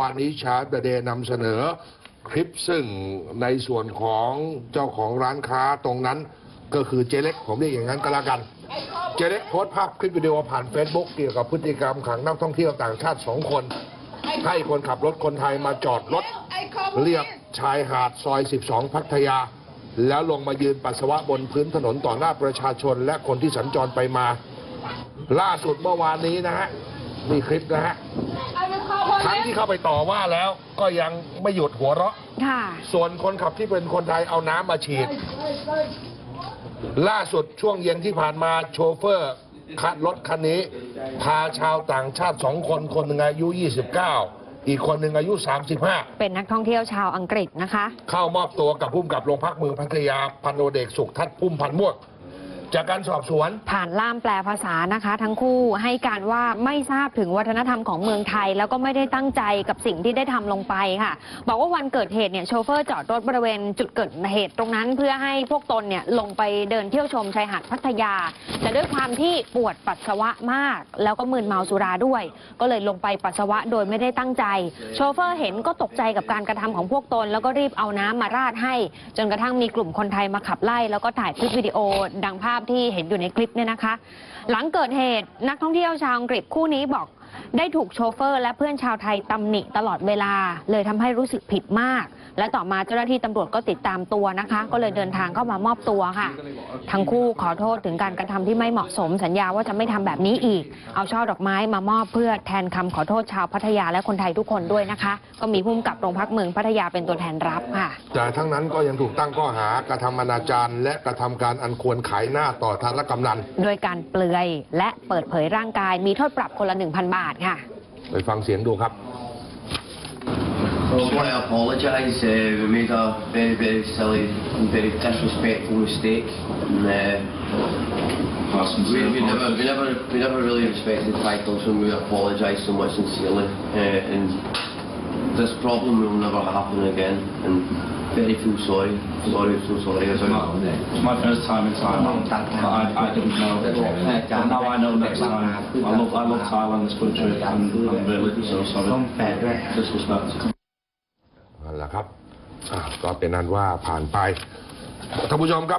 วานนี้ชาร์ตเดย์นำเสนอคลิปซึ่งในส่วนของเจ้าของร้านค้าตรงนั้น ก็คือเจเล็กผมเรียกอย่างนั้นก็แล้วกัน เจเล็กโพสต์ภาพคลิปวิดีโอผ่านเฟซบุ๊กเกี่ยวกับพฤติกรรมขังนักท่องเที่ยวต่างชาติสองคน ให้คนขับรถคนไทยมาจอดรถ เรียบชายหาดซอย 12 พัทยา แล้วลงมายืนปัสสาวะบนพื้นถนนต่อหน้าประชาชน และคนที่สัญจรไปมา ล่าสุดเมื่อวานนี้นะฮะมีคลิปนะฮะ ทั้งที่เข้าไปต่อว่าแล้วก็ยังไม่หยุดหัวเราะ ค่ะ ส่วนคนขับที่เป็นคนไทยเอาน้ำมาฉีด ล่าสุดช่วงเย็นที่ผ่านมาโชเฟอร์คันรถคันนี้ พาชาวต่างชาติสองคนคนหนึ่งอายุ 29 อีกคนหนึ่งอายุ 35 เป็นนักท่องเที่ยวชาวอังกฤษนะคะ เข้ามอบตัวกับผู้กำกับโรงพักเมืองพัทยาพันโดเด็กสุขทัศน์พุ่มพันธ์ม่วง จากการสอบสวน ผ่านล่ามแปลภาษานะคะ ทั้งคู่ให้การว่าไม่ทราบถึงวัฒนธรรมของเมืองไทย แล้วก็ไม่ได้ตั้งใจกับสิ่งที่ได้ทำลงไปค่ะ บอกว่าวันเกิดเหตุเนี่ยโชเฟอร์จอดรถบริเวณจุดเกิดเหตุตรงนั้น เพื่อให้พวกตนเนี่ยลงไปเดินเที่ยวชมชายหาดพัทยา แต่ด้วยความที่ปวดปัสสาวะมาก แล้วก็มึนเมาสุราด้วย ก็เลยลงไปปัสสาวะโดยไม่ได้ตั้งใจ โชเฟอร์เห็นก็ตกใจกับการกระทำของพวกตน แล้วก็รีบเอาน้ำมาราดให้ จนกระทั่งมีกลุ่มคนไทยมาขับไล่แล้วก็ถ่ายคลิปวิดีโอดังภาพที่เห็นอยู่ในคลิปเนี่ยนะคะ หลังเกิดเหตุนักท่องเที่ยวชาวอังกฤษคู่นี้บอกได้ถูกโชเฟอร์ และเพื่อนชาวไทยตำหนิตลอดเวลา เลยทำให้รู้สึกผิดมาก และต่อมาเจ้าหน้าที่ตำรวจก็ติดตามตัวนะคะ ก็เลยเดินทางเข้ามามอบตัวค่ะ ทั้งคู่ขอโทษถึงการกระทำที่ไม่เหมาะสมสัญญาว่าจะไม่ทำแบบนี้อีก เอาช่อดอกไม้มามอบเพื่อแทนคำขอโทษชาวพัทยาและคนไทยทุกคนด้วยนะคะ ก็มีผู้กำกับโรงพักเมืองพัทยาเป็นตัวแทนรับค่ะแต่ทั้งนั้นก็ยังถูกตั้งข้อหากระทำอนาจารและกระทำการอันควรขายหน้าต่อธารกำนันโดยการเปลือยและเปิดเผยร่างกายมีโทษปรับคนละ1,000 บาทค่ะ ไปฟังเสียงดูครับ I just want to apologise. Uh, we made a very, very silly and very disrespectful mistake. And, uh, we, we, never, we, never, we never really respected titles and we apologise so much sincerely. Uh, and this problem will never happen again. And very feel sorry. Sorry, so sorry about it. It's my first time in Thailand. I, I didn't know. But now I know next time. I love, I love Thailand, this country, and I'm really so sorry. Disrespect. ครับอะก็เป็นนั้นว่าผ่านไปท่านผู้ชมครับ